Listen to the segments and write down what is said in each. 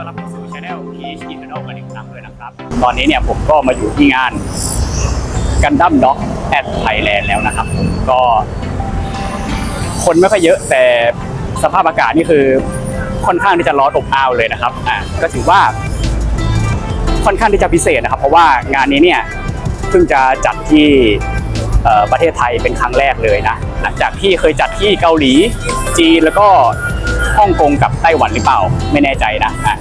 ต้อนรับเข้าสู่ช anel PH Internal กันอีกครั้งด้วยนะครับ ตอนนี้เนี่ยผมก็มาอยู่ที่งานกันดั้มด็อกแอดไทยแลนด์แล้วนะครับ ก็ คนไม่ค่อยเยอะแต่สภาพอากาศนี่คือค่อนข้างที่จะร้อนอบอ้าวเลยนะครับอ่าก็ถือว่า ค่อนข้างที่จะพิเศษนะครับ เพราะว่างานนี้เนี่ยเพิ่งจะจัดที่เอ่อประเทศไทยเป็นครั้งแรกเลยนะหลังจากที่เคยจัดที่เกาหลีจีนแล้วก็ ฮ่องกงกับไต้หวันหรือเปล่า ไม่แน่ใจนะอะ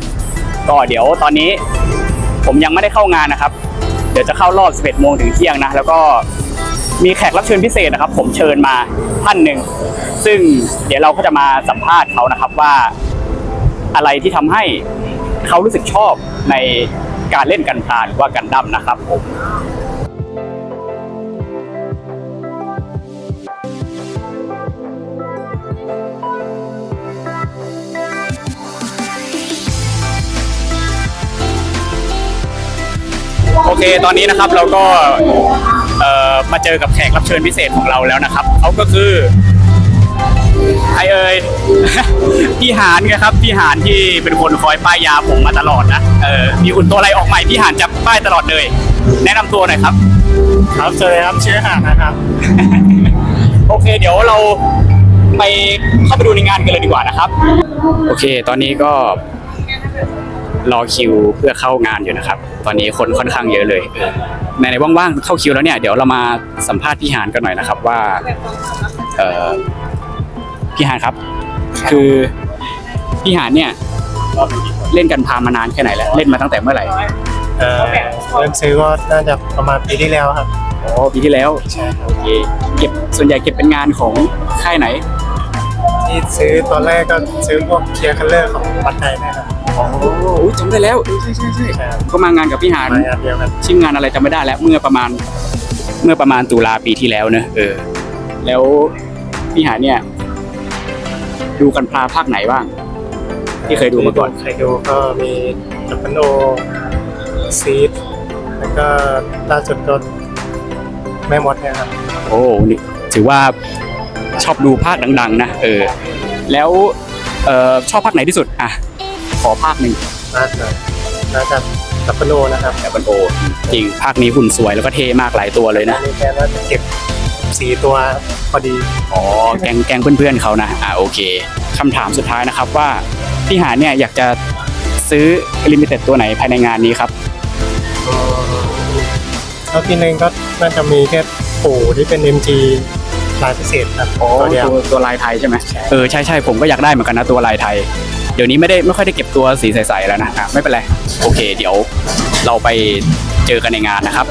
ก็เดี๋ยวตอนนี้ผมยังไม่ได้เข้างานนะครับ เดี๋ยวจะเข้ารอบ 11โมงถึงเที่ยงนะ แล้วก็มีแขกรับเชิญพิเศษนะครับ ผมเชิญมาท่านหนึ่ง ซึ่งเดี๋ยวเราก็จะมาสัมภาษณ์เขานะครับว่าอะไรที่ทำให้เขารู้สึกชอบในการเล่นกันพาหรือว่ากันดั้มนะครับผม โอเคตอนนี้นะครับเราก็เอ่อมาเจอกับแขกรับเชิญพิเศษของเราแล้วนะครับเขาก็คือใครเอ่ย พี่หานไงครับพี่หานที่เป็นคนคอยป้ายยาผมมาตลอดนะเออมีอุ่นตัวอะไรออกใหม่พี่หานจะป้ายตลอดเลย แนะนำตัวหน่อยครับ ครับสวัสดีครับชื่อหานนะครับ โอเค เดี๋ยวเราไปเข้าไปดูในงานกันเลยดีกว่านะครับ โอเค ตอนนี้ก็ รอคิวเพื่อเข้างานอยู่นะครับ ตอนนี้คนค่อนข้างเยอะเลยเออในในว่างๆเข้าคิวแล้วเนี่ยเดี๋ยวเรามาสัมภาษณ์พี่หานกันหน่อยนะครับว่าเออพี่หานครับ คือพี่หานเนี่ยเล่นกันพามานานแค่ไหนแล้วเล่นมาตั้งแต่เมื่อไหร่เอ่อเริ่มซื้อก็น่าจะประมาณปีที่แล้วครับอ๋อปีที่แล้วใช่ครับโอเคเก็บส่วนใหญ่เก็บเป็นงานของค่ายไหน ที่ซื้อตอนแรกก็ซื้อพวกเคียร์คัลเลอร์ของวัดไทยนะครับ อ๋ออุ๊ยจำได้แล้วเออใช่ใช่ใช่ใช่ครับก็มางานกับพี่หานมางานเดียวกันชื่องานอะไรจำไม่ได้แล้ว เมื่อประมาณ เมื่อประมาณตุลาปีที่แล้วเนอะเออ แล้วพี่หานเนี่ย ดูกันพลาภาคไหนบ้าง ที่เคยดูมาก่อน เคยดูก็มีจัปปนโอซีดแล้วก็ล่าสุดก็แม่มดเนะครับโอ้นี่ถือว่าชอบดูภาคดัง ๆ นะเออ แล้วเออชอบภาคไหนที่สุดอะ ขอภาคหนึ่งน่าจะน่าจะจัปปนโอนะครับแต่บันโอจริงภาคนี้หุ่นสวยแล้วก็เท่มากหลายตัวเลยอันะนนี้แกน่าจะเก็บสีตัวพอดีอ๋อแกงแกงเพื่อนๆเขานะอ่าโอเคคำถามสุดท้ายนะครับว่าพี่หาเนี่ยอยากจะซื้อลิมิเต็ดตัวไหนภายในงานนี้ครับเท่าที่หนึ่งก็น่าจะมีแค่ปู่ที่เป็น MG ลายพิเศษครับตัวเดียวตัวตัวลายไทยใช่ไหมเออใช่ใช่ผมก็อยากได้เหมือนกันนะตัวลายไทยเดี๋ยวนี้ไม่ได้ไม่ค่อยได้เก็บตัวสีใสๆแล้วนะอะไม่เป็นไร โอเค เดี๋ยวเราไปเจอกันในงานนะครับ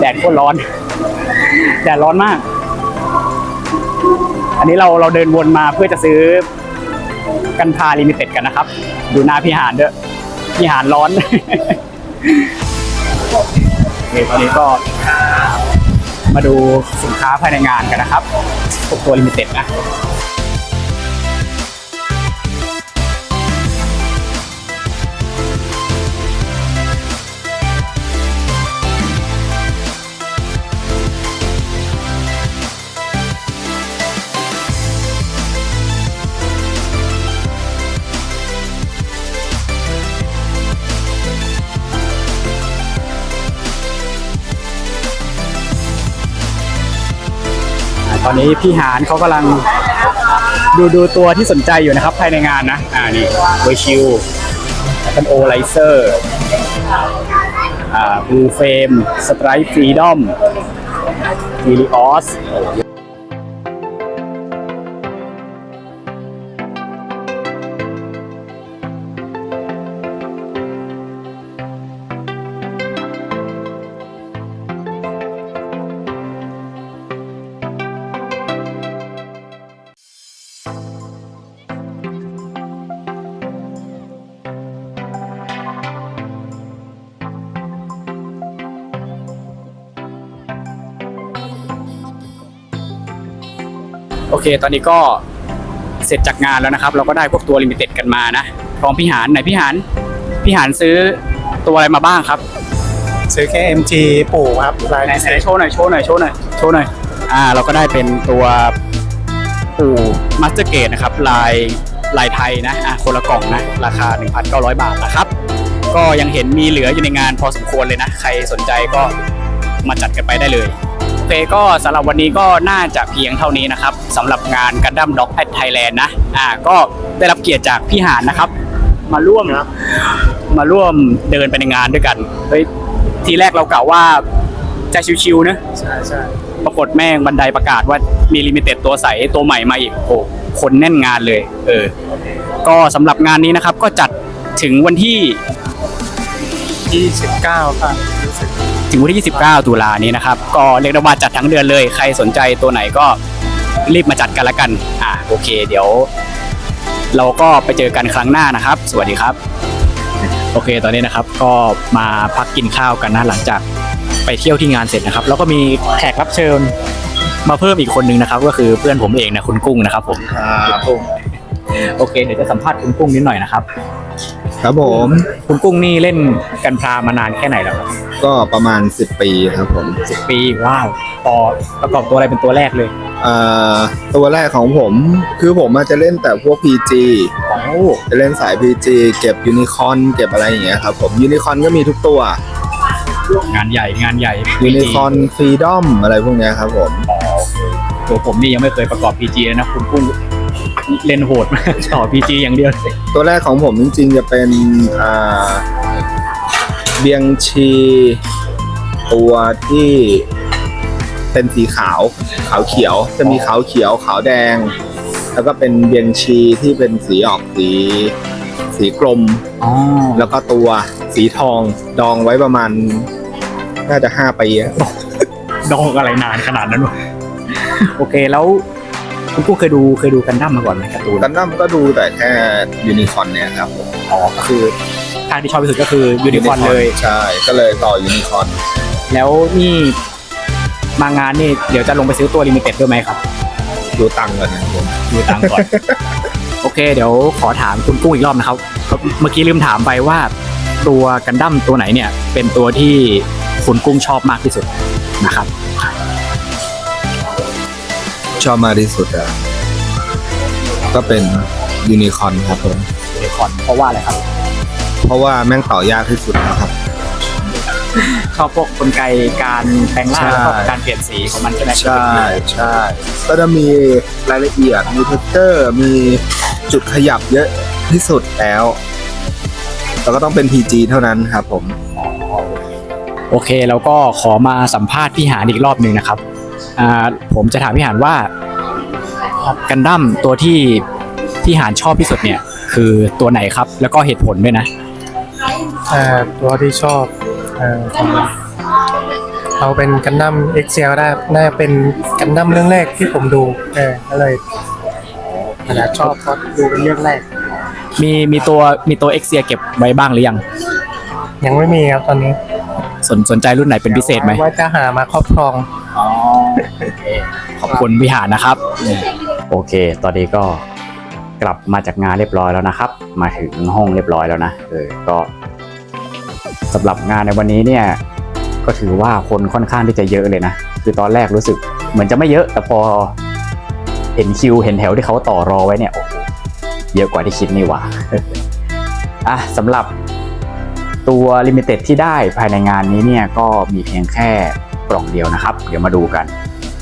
แดดโคตรร้อน แดดร้อนมาก อันนี้เราเราเดินวนมาเพื่อจะซื้อกันพาลิมิเต็ดกันนะครับ ดูหน้าพี่หานด้วยพี่หานร้อนโอเคตอนนี้ก็มาดูสินค้าภายในงานกันนะครับพวกตัวลิมิเต็ดนะ อ่าตอนนี้พี่หานเขากำลังดูดูตัวที่สนใจอยู่นะครับภายในงานนะ อ่านี่เวชิลแล้วก็โอไลเซอร์อ่าบลูเฟมสไตร์ฟรีดอมฟิลิออส โอเค ตอนนี้ก็เสร็จจากงานแล้วนะครับ เราก็ได้พวกตัวลิมิเต็ดกันมานะพร้อมพี่หานไหนพี่หานพี่หานซื้อตัวอะไรมาบ้างครับซื้อแค่ MG ปู่ครับลายไหนพิเศไหนษโชว์หน่อยโชว์หน่อยโชว์หน่อยโชว์หน่อยอ่าเราก็ได้เป็นตัวปู่มาสเตอร์เกตนะครับลายลายไทยนะอะคนละกล่องนะ ราคา 1,900 บาทนะครับ ก็ยังเห็นมีเหลืออยู่ในงานพอสมควรเลยนะ ใครสนใจก็มาจัดกันไปได้เลยโอ เคก็สำหรับวันนี้ก็น่าจะเพียงเท่านี้นะครับสำหรับงานกันดั้มด็อกแพทไทยแลนด์นะอ่าก็ได้รับเกียรติจากพี่หานนะครับ มาร่วมมาร่วมเดินไปในงานด้วยกันเฮ้ยทีแรกเรากล่าวว่าจะชิวๆนะใช่ใช่ปรากฏแม่งบันไดประกาศว่ามีลิมิเต็ดตัวใสตัวใหม่มาอีกโอ้โหคนแน่นงานเลย เออ ก็สำหรับงานนี้นะครับก็จัดถึงวันที่ 29ครับรู้สึก ถึงวันที่ 29 ตุลานี้นะครับ ก็เรียกได้ว่าจัดทั้งเดือนเลย ใครสนใจตัวไหนก็รีบมาจัดกันละกัน อ่าโอเค เดี๋ยว เราก็ไปเจอกันครั้งหน้านะครับ สวัสดีครับ โอเค ตอนนี้นะครับ ก็มาพักกินข้าวกันนะ หลังจากไปเที่ยวที่งานเสร็จนะครับ แล้วก็มีแขกรับเชิญมาเพิ่มอีกคนนึงนะครับ ก็คือเพื่อนผมเองนะคุณกุ้งนะครับ ผม ครับผม โอเค เดี๋ยวจะสัมภาษณ์คุณกุ้งนิดหน่อยนะครับ ครับผมคุณกุ้งนี่เล่นกันพรามานานแค่ไหนแล้วครับก็ประมาณ 10 ปีครับผมสิบปีว้าวต่อประกอบตัวอะไรเป็นตัวแรกเลยเอ่อตัวแรกของผมคือผมอาจจะเล่นแต่พวก PG โอ้จะเล่นสาย PG เก็บยูนิคอนเก็บอะไรอย่างเงี้ยครับผมยูนิคอนก็มีทุกตัวงานใหญ่งานใหญ่ยูนิคอนฟรีดอมอะไรพวกเนี้ยครับผม ตัวผมนี่ยังไม่เคยประกอบ PG เลยนะคุณกุ้ง เล่นโหดมากต่อ PG อย่างเดียวเลยตัวแรกของผมจริงๆจะเป็นอ่าเบียงชี ตัวที่เป็นสีขาว ขาวเขียว จะมีขาวเขียวขาวแดง แล้วก็เป็นเบียงชีที่เป็นสีออกสี สีกลม อ๋อแล้วก็ตัวสีทองดองไว้ประมาณ น่าจะห้าปีอะ ดองอะไรนานขนาดนั้นวะโอเคแล้ว คุณกุ้งเคยดูเคยดูกันดั้มมาก่อนไหมการ์ตูนกันดั้มก็ดูแต่แค่ยูนิคอนเนี่ยครับผมอ๋อก็คือทางที่ชอบที่สุดก็คือยูนิคอนเลยใช่ก็เลยต่อยูนิคอนแล้วนี่มางานนี่เดี๋ยวจะลงไปซื้อตัวลิมิเต็ดด้วยไหมครับ ดูตังค์กันนะครับผมดูตังค์ก่อน โอเค เดี๋ยวขอถามคุณกุ้งอีกรอบนะครับ เมื่อกี้ลืมถามไปว่า ตัวกันดั้มตัวไหนเนี่ย เป็นตัวที่คุณกุ้งชอบมากที่สุดนะครับ ชอบมากที่สุดอะก็เป็นยูนิคอนครับผมยูนิคอนเพราะว่าอะไรครับ เพราะว่าแม่งต่อยากที่สุดนะครับ ชอบพวกกลไกการแปลงร่างใช่ แล้วก็การเปลี่ยนสีของมันใช่ไหมใช่ใช่ก็จะมีรายละเอียดมีเทคเจอร์มีจุดขยับเยอะที่สุดแล้วแล้วก็ต้องเป็น PG เท่านั้นครับผม โอเคแล้วก็ขอมาสัมภาษณ์พี่หานอีกรอบหนึ่งนะครับอ่า ผมจะถามพี่หานว่ากันดั้มตัวที่พี่หานชอบที่สุดเนี่ย คือตัวไหนครับ แล้วก็เหตุผลด้วยนะเอ่อตัวที่ชอบเอ่อของเอาเป็นกันดั้ม XL ได้น่าจะเป็นกันดั้มเรื่องแรกที่ผมดูเออก็เลยอาจจะชอบเพราะดูเป็นเรื่องแรก มีมีตัวมีตัวเอ็กเซียเก็บไว้บ้างหรือยัง ยังไม่มีครับตอนนี้ สนสนใจรุ่นไหนเป็นพิเศษไหมว่าจะหามาครอบครอง อ๋อโอเค ขอบคุณพิหารนะครับ โอเค ตอนนี้ก็กลับมาจากงานเรียบร้อยแล้วนะครับ มาถึงห้องเรียบร้อยแล้วนะเออก็สำหรับงานในวันนี้เนี่ยก็ถือว่าคนค่อนข้างที่จะเยอะเลยนะ คือตอนแรกรู้สึกเหมือนจะไม่เยอะ แต่พอเห็นคิวเห็นแถวที่เขาต่อรอไว้เนี่ยโอ้โหเยอะกว่าที่คิดนี่หว่าอะสำหรับตัวลิมิเต็ดที่ได้ภายในงานนี้เนี่ยก็มีเพียงแค่กล่องเดียวนะครับ เดี๋ยวมาดูกัน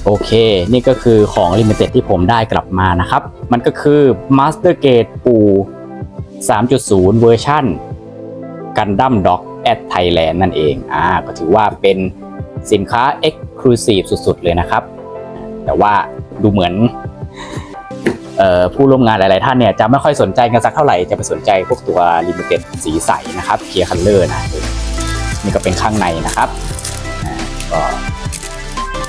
โอเค นี่ก็คือของ Limited ที่ผมได้กลับมานะครับ มันก็คือ Master Gate ปู 3.0 เวอร์ชัน Gundam Dog at Thailand นั่นเอง อ่า ก็ถือว่าเป็นสินค้า Exclusive สุดๆ เลยนะครับ แต่ว่าดูเหมือนออผู้ร่วมงานหลาย ๆ ท่านเนี่ยจะไม่ค่อยสนใจกันสักเท่าไหร่ จะไปสนใจพวกตัว Limited สีใสนะครับ Clear Color นะ นี่ก็เป็นข้างในนะครับ ก็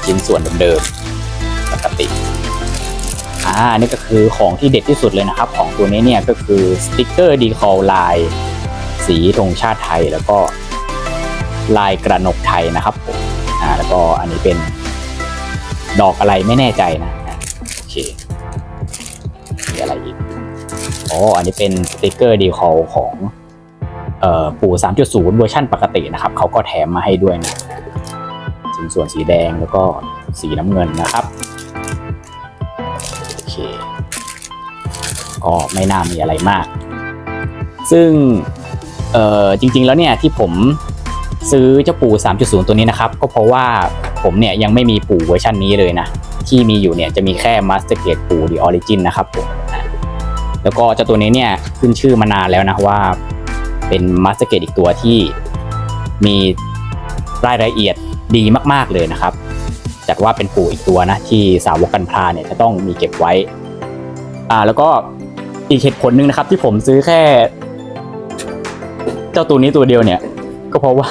ชิ้นส่วนเดิมๆปกติอ่านี่ก็คือของที่เด็ดที่สุดเลยนะครับ ของตัวนี้เนี่ยก็คือสติกเกอร์ดีคอลลายสีธงชาติไทยแล้วก็ลายกระหนกไทยนะครับอ่าแล้วก็อันนี้เป็นดอกอะไรไม่แน่ใจนะโอเคมีอะไรอีกอ๋ออันนี้เป็นสติกเกอร์ดีคอลของเอ่อปู่ 3.0 เวอร์ชันปกตินะครับ เขาก็แถมมาให้ด้วยนะ ชิ้นส่วนสีแดงแล้วก็สีน้ำเงินนะครับโอเคก็ไม่น่ามีอะไรมาก ซึ่งเอ่อจริง ๆ แล้วเนี่ยที่ผมซื้อเจ้าปู่ 3.0 ตัวนี้นะครับ ก็เพราะว่าผมเนี่ยยังไม่มีปู่เวอร์ชันนี้เลยนะ ที่มีอยู่เนี่ยจะมีแค่ Master Gate ปู่ The Origin นะครับผมแล้วก็เจ้าตัวนี้เนี่ยขึ้นชื่อมานานแล้วนะว่าเป็น Master Gate อีกตัวที่มีรายละเอียด ดีมากๆเลยนะครับ จัดว่าเป็นปู่อีกตัวนะที่สาวกกันพลาเนี่ยจะต้องมีเก็บไว้ อ่าแล้วก็อีกเหตุผลหนึ่งนะครับ ที่ผมซื้อแค่ เจ้าตัวนี้ตัวเดียวเนี่ย ก็เพราะว่า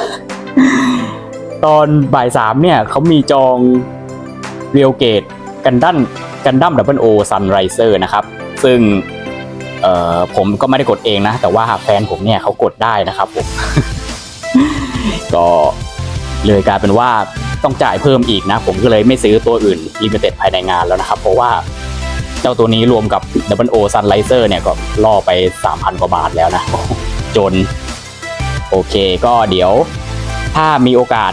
ตอนบ่ายสามเนี่ยเขามีจองเรียวเกตกันดั้นกันดั้มดับเบิลโอซันไรเซอร์นะครับ ซึ่งเอ่อผมก็ไม่ได้กดเองนะ แต่ว่าแฟนผมเนี่ยเขากดได้นะครับผม ก็ เลยกลายเป็นว่าต้องจ่ายเพิ่มอีกนะ ผมก็เลยไม่ซื้อตัวอื่นลิมิเต็ดภายในงานแล้วนะครับ เพราะว่าเจ้าตัวนี้รวมกับ Double O Sunlizer เนี่ยก็ล่อไป 3,000 กว่าบาทแล้วนะ จน โอเคก็เดี๋ยวถ้ามีโอกาส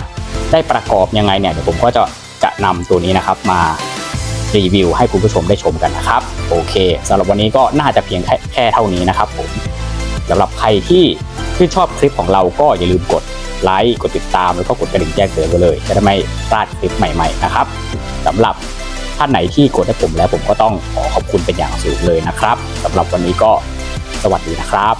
ได้ประกอบยังไงเนี่ยเดี๋ยวผมก็จะจะนำตัวนี้นะครับมารีวิวให้คุณผู้ชมได้ชมกันนะครับ โอเคสำหรับวันนี้ก็น่าจะเพียงแค่แคเท่านี้นะครับผมสำหรับใครที่ชื่นชอบคลิปของเราก็อย่าลืมกด ไลค์กดติดตามแล้วก็กดกระดิ่งแจ้งเตือนไว้เลย จะได้ไม่พลาดคลิปใหม่ๆนะครับสำหรับท่านไหนที่กดให้ผมแล้วผมก็ต้องขอขอบคุณเป็นอย่างสูงเลยนะครับสำหรับวันนี้ก็สวัสดีนะครับ